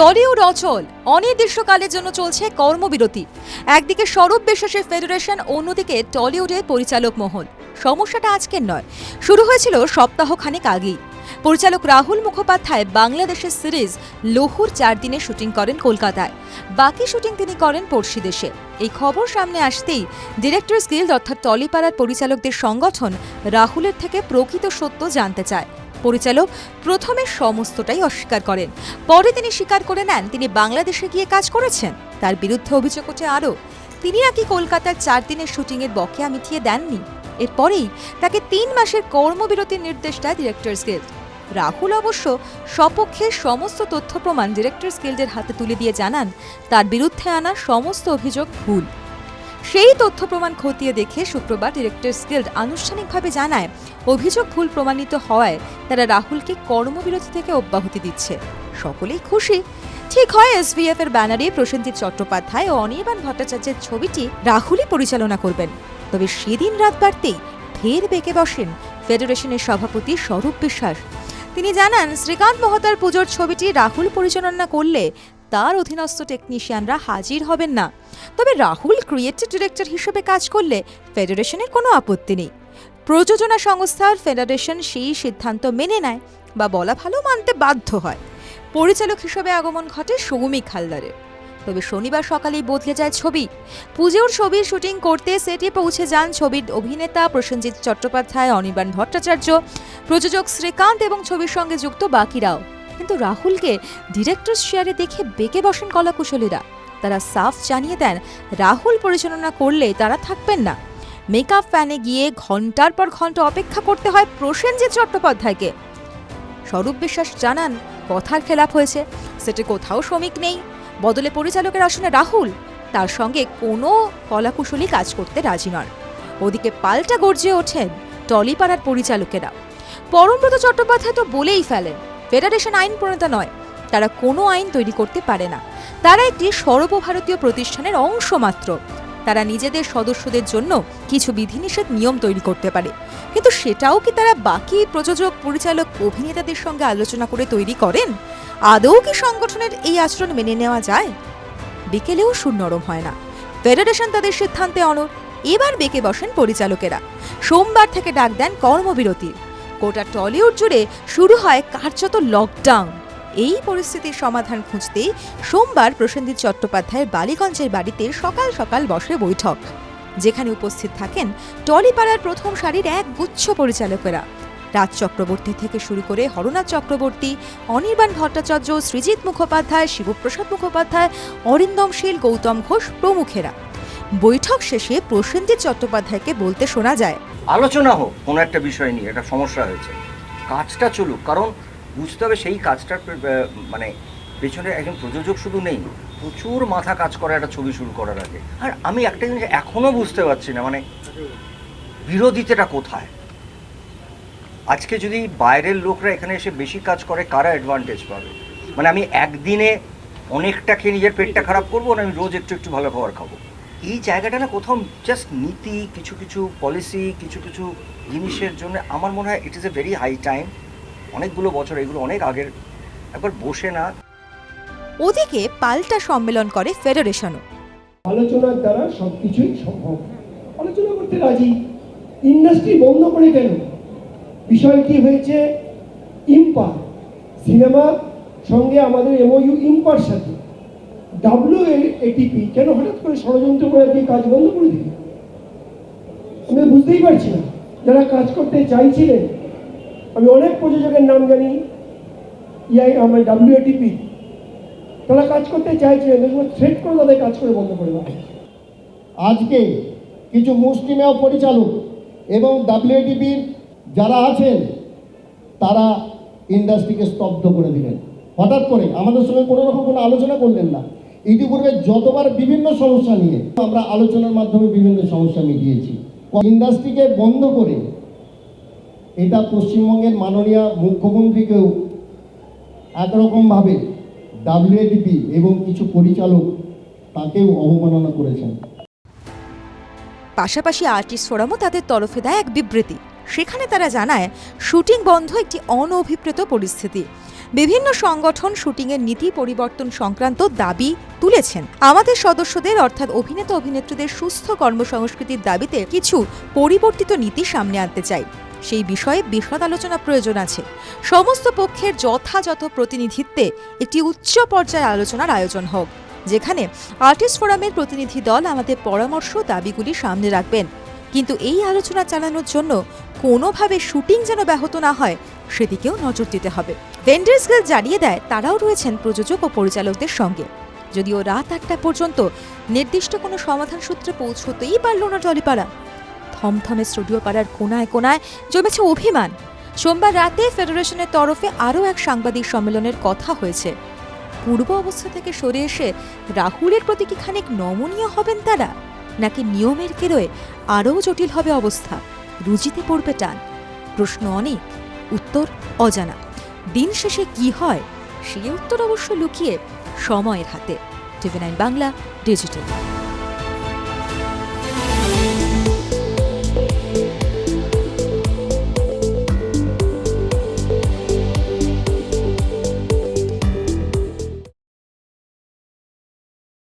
Tollywood অচল অনির্দিষ্টকালের জন্য চলছে কর্মবিরতি। একদিকে সৌরভ বিশ্বাসের ফেডারেশন, অন্যদিকে টলিউডের পরিচালক মহল। সমস্যাটা আজকের নয়, শুরু হয়েছিল সপ্তাহখানেক আগেই। পরিচালক রাহুল মুখোপাধ্যায় বাংলাদেশের সিরিজ লহুর চার দিনে শুটিং করেন কলকাতায়। বাকি শুটিং তিনি করেন পড়শি দেশে। এই খবর সামনে আসতেই ডিরেক্টর্স গিল্ড অর্থাৎ টলিপাড়ার পরিচালকদের সংগঠন রাহুলের থেকে প্রকৃত সত্য জানতে চায়। পরিচালক প্রথমে সমস্তটাই অস্বীকার করেন। পরে তিনি স্বীকার করে নেন, তিনি বাংলাদেশে গিয়ে কাজ করেছেন। তার বিরুদ্ধে অভিযোগ ওঠে আরও, তিনি নাকি কলকাতার চার দিনের শুটিংয়ের বকেয়া মিটিয়ে দেননি। এরপরেই তাকে তিন মাসের কর্মবিরতির নির্দেশ দেয় ডিরেক্টর্স গিল্ড রাহুল অবশ্য সপক্ষে সমস্ত তথ্য প্রমাণ ডিরেক্টর্স গিল্ডের হাতে তুলে দিয়ে জানান, তার বিরুদ্ধে আনা সমস্ত অভিযোগ ভুল। সেই তথ্য প্রমাণ খতিয়ে দেখে শুক্রবার ডিরেক্টর্স গিল্ড আনুষ্ঠানিকভাবে জানায়, অভিযোগ ভুল প্রমাণিত হওয়ায় তারা রাহুলকে কর্মবিরতি থেকে অব্যাহতি দিচ্ছে। সকলেই খুশি। ঠিক হয় এসভিএফ এর ব্যানারে প্রসেনজিৎ চট্টোপাধ্যায় ও অনির্বাণ ভট্টাচার্যের ছবিটি রাহুলই পরিচালনা করবেন। তবে সেদিন রাত বাড়তেই ফের বেঁকে বসেন ফেডারেশনের সভাপতি স্বরূপ বিশ্বাস। তিনি জানান, শ্রীকান্ত মহতার পুজোর ছবিটি রাহুল পরিচালনা করলে তার অধীনস্থ টেকনিশিয়ানরা হাজির হবেন না। তবে রাহুল ক্রিয়েটিভ ডিরেক্টর হিসেবে কাজ করলে ফেডারেশনের কোনো আপত্তি নেই। প্রযোজনা সংস্থার ফেডারেশন সেই সিদ্ধান্ত মেনে নেয় বা বলা ভালো মানতে বাধ্য হয়। পরিচালক হিসেবে আগমন ঘটে সৌমিক হালদারের তবে শনিবার সকালেই বদলে যায় ছবি। পুজোর ছবির শুটিং করতে সেটে পৌঁছে যান ছবির অভিনেতা প্রসেনজিৎ চট্টোপাধ্যায়, অনির্বাণ ভট্টাচার্য, প্রযোজক শ্রীকান্ত এবং ছবির সঙ্গে যুক্ত বাকিরাও। কিন্তু রাহুলকে ডিরেক্টর শেয়ারে দেখে বেঁকে বসেন কলাকুশলীরা। তারা সাফ জানিয়ে দেন, রাহুল পরিচালনা করলে তারা থাকবেন না। মেকআপ ফ্যানে গিয়ে ঘণ্টার পর ঘণ্টা অপেক্ষা করতে হয় প্রসেনজিৎ চট্টোপাধ্যায়কে। স্বরূপ বিশ্বাস জানান, কথার খেলাপ হয়েছে, সেটে কোথাও শ্রমিক নেই। বদলে পরিচালকের আসনে রাহুল, তার সঙ্গে কোনো কলাকুশলী কাজ করতে রাজি নন। ওদিকে পাল্টা গর্জে ওঠেন টলিপাড়ার পরিচালকেরা। পরমব্রত চট্টোপাধ্যায় তো বলেই ফেলেন ফেডারেশন আইন প্রণেতা নয়, তারা কোনো আইন তৈরি করতে পারে না। তারা একটি সর্বভারতীয় প্রতিষ্ঠানের অংশ মাত্র। তারা নিজেদের সদস্যদের জন্য কিছু বিধিনিষেধ নিয়ম তৈরি করতে পারে। কিন্তু সেটাও কি তারা বাকি প্রযোজক, পরিচালক, অভিনেতাদের সঙ্গে আলোচনা করে তৈরি করেন? আদৌ কি সংগঠনের এই আচরণ মেনে নেওয়া যায়? বিকেলেও সুর নরম হয় না। ফেডারেশন তাদের সিদ্ধান্তে অনর এবার বেঁকে বসেন পরিচালকেরা। সোমবার থেকে ডাক দেন কর্মবিরতির গোটা টলিউড জুড়ে শুরু হয় কার্যত লকডাউন এই পরিস্থিতির সমাধান খুঁজতেই সোমবার প্রসেনজিৎ চট্টোপাধ্যায়ের বালিগঞ্জের বাড়িতে সকাল সকাল বসে বৈঠক। যেখানে উপস্থিত থাকেন টলিপাড়ার প্রথম সারির এক গুচ্ছ পরিচালকেরা। রাজ চক্রবর্তী থেকে শুরু করে হরনাথ চক্রবর্তী, অনির্বাণ ভট্টাচার্য সৃজিত মুখোপাধ্যায়, শিবপ্রসাদ মুখোপাধ্যায়, অরিন্দম শীল, গৌতম ঘোষ প্রমুখেরা। বৈঠক শেষে প্রসেনজিৎ চট্টোপাধ্যায়কে বলতে শোনা যায়, আলোচনা হোক, কোনো একটা বিষয় নিয়ে একটা সমস্যা হয়েছে। কাজটা চলুক, কারণ বুঝতে হবে সেই কাজটার মানে পেছনে একজন প্রযোজক শুধু নেই, প্রচুর মাথা কাজ করে একটা ছবি শুরু করার আগে। আর আমি একটা জিনিস এখনও বুঝতে পারছি না মানে বিরোধিতাটা কোথায়? আজকে যদি বাইরের লোকরা এখানে এসে বেশি কাজ করে, কারা অ্যাডভান্টেজ পাবে? মানে আমি একদিনে অনেকটা খেয়ে নিজের পেটটা খারাপ করব, না আমি রোজ একটু একটু ভালো খাবার খাব? এই জায়গাটা না কোথাও জাস্ট নীতি কিছু কিছু পলিসি কিছু কিছু জিনিসের জন্য আমার মনে হয় it is a very high time অনেকগুলো বছর এগুলো অনেক আগের। একবার বসে না। ওদিকে পাল্টা সম্মেলন করে ফেডারেশনও। আলোচনার দ্বারা সবকিছুই সম্ভব। আলোচনা করতে রাজি। ইন্ডাস্ট্রি বন্ধ করে কেন? বিষয়টি হয়েছে ইম্পার সিনেমা সঙ্গে আমাদের এমওইউ ইম্পার সাথে ডাব্লিউ এটিপি কেন হঠাৎ করে ষড়যন্ত্র করে দিয়ে কাজ বন্ধ করে দিল? আমি বুঝতেই পারছি না। যারা কাজ করতে চাইছিলেন, আমি অনেক প্রযোজকের নাম জানি, ইআই, আমার ডাব্লিউ এটিপি তারা কাজ করতে চাইছিলেন থ্রেট করে তাদের কাজ করে বন্ধ করে দেওয়া আজকে কিছু মুসলিমেও পরিচালক এবং ডাব্লিউটিপির যারা আছেন, তারা ইন্ডাস্ট্রিকে স্তব্ধ করে দিলেন। হঠাৎ করে আমাদের সঙ্গে কোনো রকম কোনো আলোচনা করলেন না। ইতিপূর্বে যতবার বিভিন্ন সমস্যা নিয়ে আমরা আলোচনার মাধ্যমে বিভিন্ন সমস্যা মিটিয়েছি। ইন্ডাস্ট্রিকে বন্ধ করে এটা পশ্চিমবঙ্গের মাননীয় মুখ্যমন্ত্রীকেও একরকমভাবে ডাব্লিউএডিপি এবং কিছু পরিচালক তাকেও অবমাননা করেছেন। পাশাপাশি আর্টিস্ট ফোরামও তাদের তরফে দেয় এক বিবৃতি। সেখানে তারা জানায়, শুটিং বন্ধ একটি অনভিপ্রেত পরিস্থিতি। বিভিন্ন সংগঠন শুটিংয়ের নীতি পরিবর্তন সংক্রান্ত দাবি তুলেছেন। আমাদের সদস্যদের অর্থাৎ অভিনেতা অভিনেত্রীদের সুস্থ কর্মসংস্কৃতির দাবিতে কিছু পরিবর্তিত নীতি সামনে আনতে চাই। সেই বিষয়ে বিশদ আলোচনা প্রয়োজন আছে। সমস্ত পক্ষের যথাযথ প্রতিনিধিত্বে একটি উচ্চ পর্যায়ে আলোচনার আয়োজন হোক, যেখানে আর্টিস্ট ফোরামের প্রতিনিধি দল আমাদের পরামর্শ দাবিগুলি সামনে রাখবেন। কিন্তু এই আলোচনা চালানোর জন্য কোনোভাবে শুটিং যেন ব্যাহত না হয়, সেদিকেও নজর দিতে হবে। ভেন্ডার্স গিল জানিয়ে দেয়, তারাও রয়েছেন প্রযোজক ও পরিচালকদের সঙ্গে। যদিও রাত আটটা পর্যন্ত নির্দিষ্ট কোনো সমাধান সূত্রে পৌঁছতেই পারল না টলিপাড়া। থমথমে স্টুডিও পাড়ার কোনায় কোনায় জমেছে অভিমান। সোমবার রাতে ফেডারেশনের তরফে আরও এক সাংবাদিক সম্মেলনের কথা হয়েছে। পূর্ব অবস্থা থেকে সরে এসে রাহুলের প্রতি কি খানিক নমনীয় হবেন তারা? নাকি নিয়মের কেরোয় আরও জটিল হবে অবস্থা? রুজিতে পড়বে টান। প্রশ্ন অনেক, উত্তর অজানা। দিন শেষে কি হয় সেই উত্তর অবশ্য লুকিয়ে সময়ের হাতে। TV nine Bangla digital.